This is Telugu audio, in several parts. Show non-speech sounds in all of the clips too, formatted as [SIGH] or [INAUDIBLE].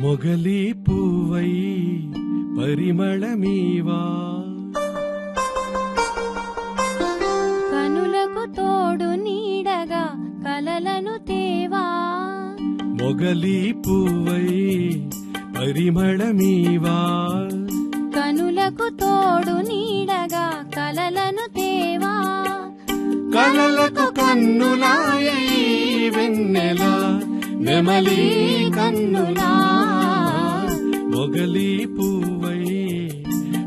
మొగలి పూవై పరిమళమీవా మొగలి పూవై పరిమళమీవా కనులకు తోడు నీడగా కలలను తేవా. కలలకు కన్నులాయై వెన్నెల నెమలి కన్నులా. మొగలి పూవై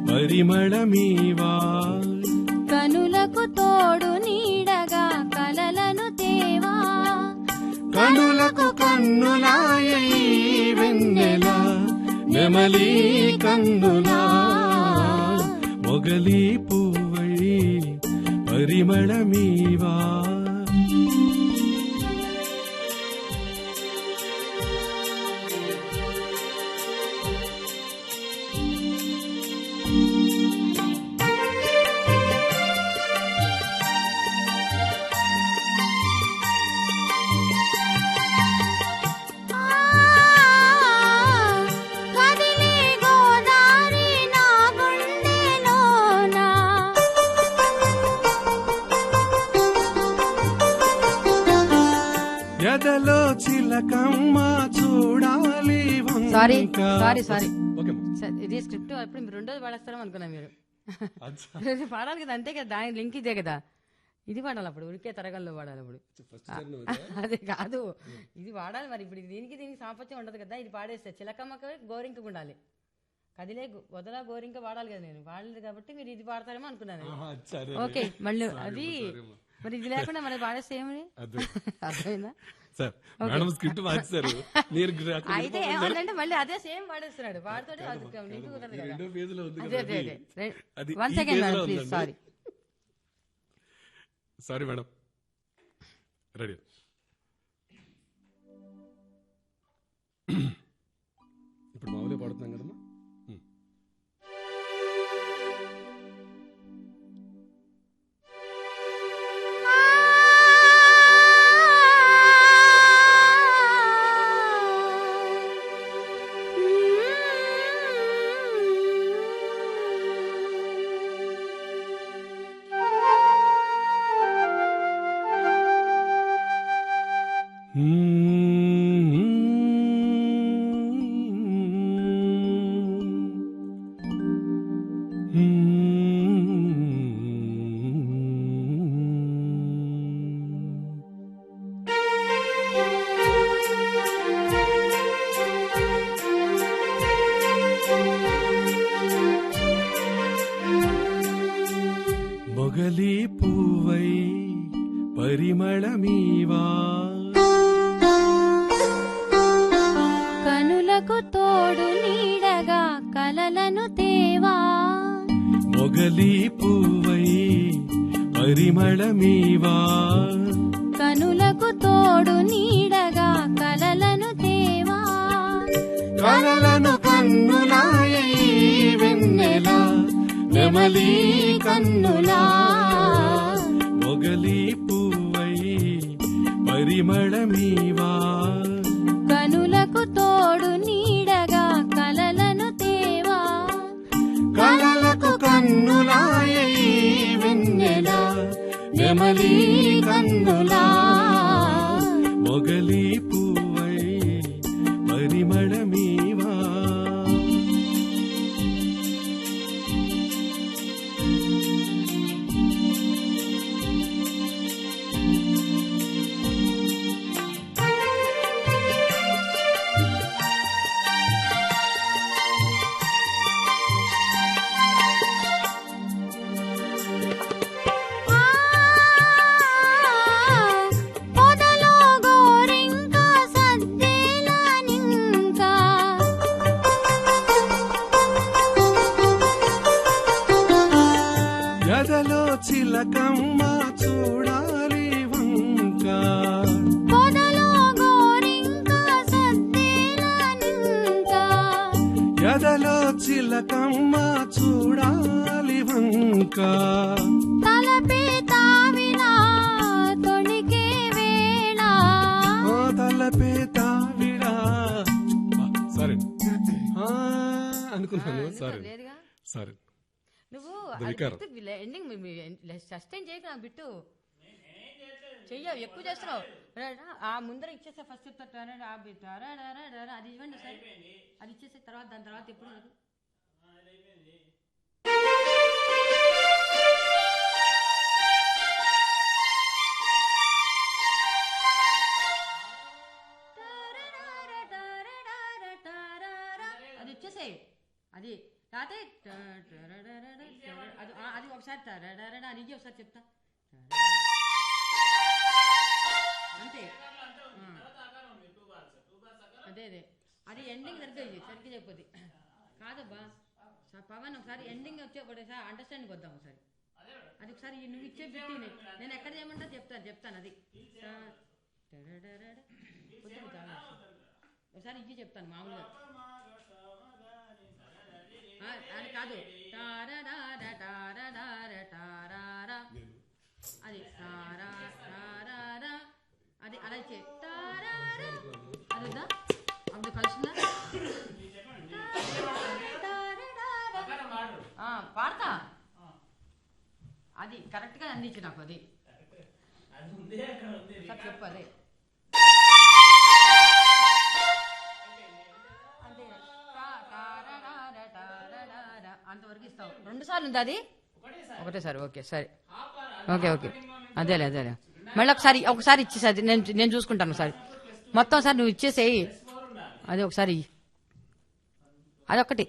పరిమళమీవా కనులకు తోడు కనులకు కన్నులాయై వెన్నెల. నెమలి కన్నులా. మొగలి పూవై పరిమళమీవా. సారీ. సారీ సారీ ఇది స్క్రిప్ట్ అప్పుడు మీరు రెండోది పాడేస్తారో అనుకున్నా [LAUGHS] మీరు. పాడాలి కదా అంతే కదా దాని లింక్ ఇదే కదా. ఇది పాడాలి అప్పుడు ఉరికే తరగల్లో పాడాలి అప్పుడు. అదే [LAUGHS] కాదు. ఇది పాడాలి మరి ఇప్పుడు దీనికి దీనికి సాపత్యం ఉండదు కదా ఇది పాడేస్తే చిలకమ్మకి గోరింక ఉండాలి. కదిలే వదల గోరింక పాడాలి కదా నేను పాడలేదు కాబట్టి మీరు ఇది పాడతారేమో అనుకున్నాను ఓకే మళ్ళీ అది మరి ఇది లేకుండా మరి పాడేస్తే ఏమని [LAUGHS] అర్థమైందా? సార్. మేడం స్క్రిప్ట్ మార్చారు మీరు అయితే ఏమన్నంటే మళ్ళీ అదే సేమ్ కుదరదు కదా రెండో ఉంది అదే అదే అదే. అది one second madam please. Sorry sorry madam. Ready [CLEARS THROAT] ఇప్పుడు మామూలుగా పడుతున్నాం కదమ్మా. మొగలి పూవై పరిమళమీవా కనులకు తోడు నీడగా కలలను తేవా? కలలను కన్నులాయై వెన్నెల? నెమలి కన్నులా? మొగలి పూవై పరిమళమీవా కనులకు తోడు నీడగా కన్నులాయ వెన్నెల నెమలి కన్నులా మొగలి పూ చిలకమ్మ చూడాలి వంక. ఎదలో చిలకమ్మ చూడాలి వంక. తలపే తావినా తొణికే వేళ? తలపే తావిడా సరే. నువ్వు. ఎండింగ్ సస్టైన్ చేయకు నాకు బిట్టు. చెయ్యవు ఎక్కువ చేస్తున్నావు. ఆ ముందర ఇచ్చేసే ఫస్ట్ చెప్తా టారా, ఆ బి- టారా, టారా, టారా, అది ఇవ్వండి సార్. అది ఇచ్చేసే తర్వాత దాని తర్వాత ఎప్పుడు అది ఇచ్చేసే అది రాతే అది అది ఒకసారి టరడరడ అని ఒకసారి చెప్తా అంతే. అదే అదే అది ఎండింగ్ సరిగ్గా సరిగ్గా చెప్పొద్ది కాదబ్బా పవన్ ఒకసారి ఎండింగ్ వచ్చే ఒకసారి అండర్స్టాండింగ్ వద్దాం ఒకసారి అది ఒకసారి నువ్వు ఇచ్చే బిట్టి నేను ఎక్కడ చేయమంటా చెప్తాను చెప్తాను అది. ఒకసారి ఇచ్చి చెప్తాను మామూలుగా అది కాదు. టారడార టారడార టారారా. అది టారా టారారా. అది అలా ఇచ్చే. టారారా. అది వద్దా అప్పుడు కలుస్తుందా? ఆ, పాడతా. అది కరెక్ట్గా అందించు నాకు అది. చెప్పు అదే. అంతవరకు ఇస్తావు. రెండు సార్లు ఉంది అది? ఒకటే సార్ ఓకే సరే. Okay okay. అదేలే అదేలే మళ్ళీ ఒకసారి ఒకసారి ఇచ్చేసారి నేను నేను చూసుకుంటాను ఒకసారి. మొత్తం ఒకసారి నువ్వు ఇచ్చేసేయి. అది ఒకసారి అదొకటి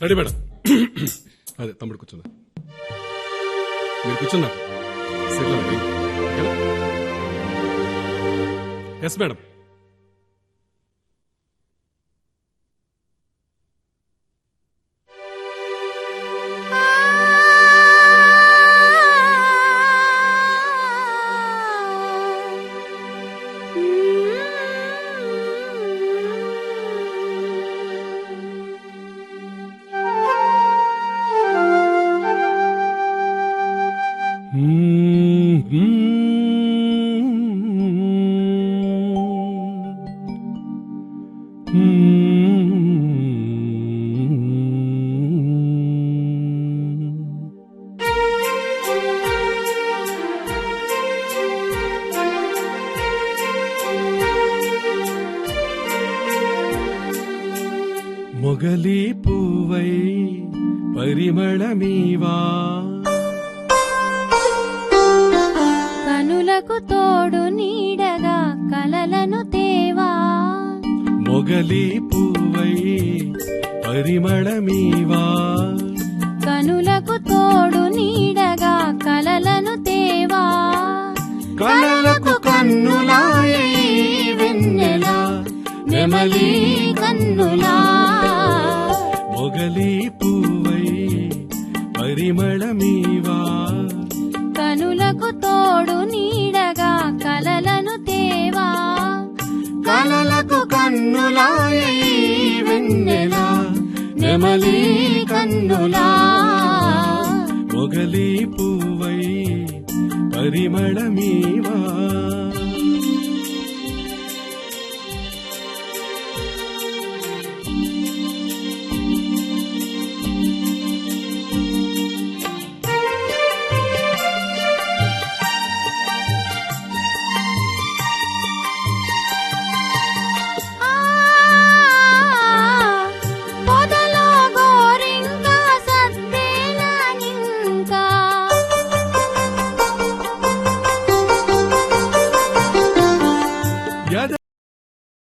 రెడీ మేడం [CLEARS THROAT] అదే తమ్ముడు కూర్చుందా? మీరు కూర్చున్నారు? ఎస్ మేడం కనులకు తోడు నీడగా కలలను తేవా. మొగలి పూవై పరిమళమీవా కనులకు తోడు నీడగా కలలను తేవా. కలలకు కన్నులాయ ఈ వెన్నెల నెమలి కన్నులా. మొగలి పూవై పరిమళమీవా నాకు తోడు నీడగా కలలను తేవా. కలలకు కన్నులాయ ఈ నెమలి కన్నులా. మొగలి పూవై పరిమళమీవా.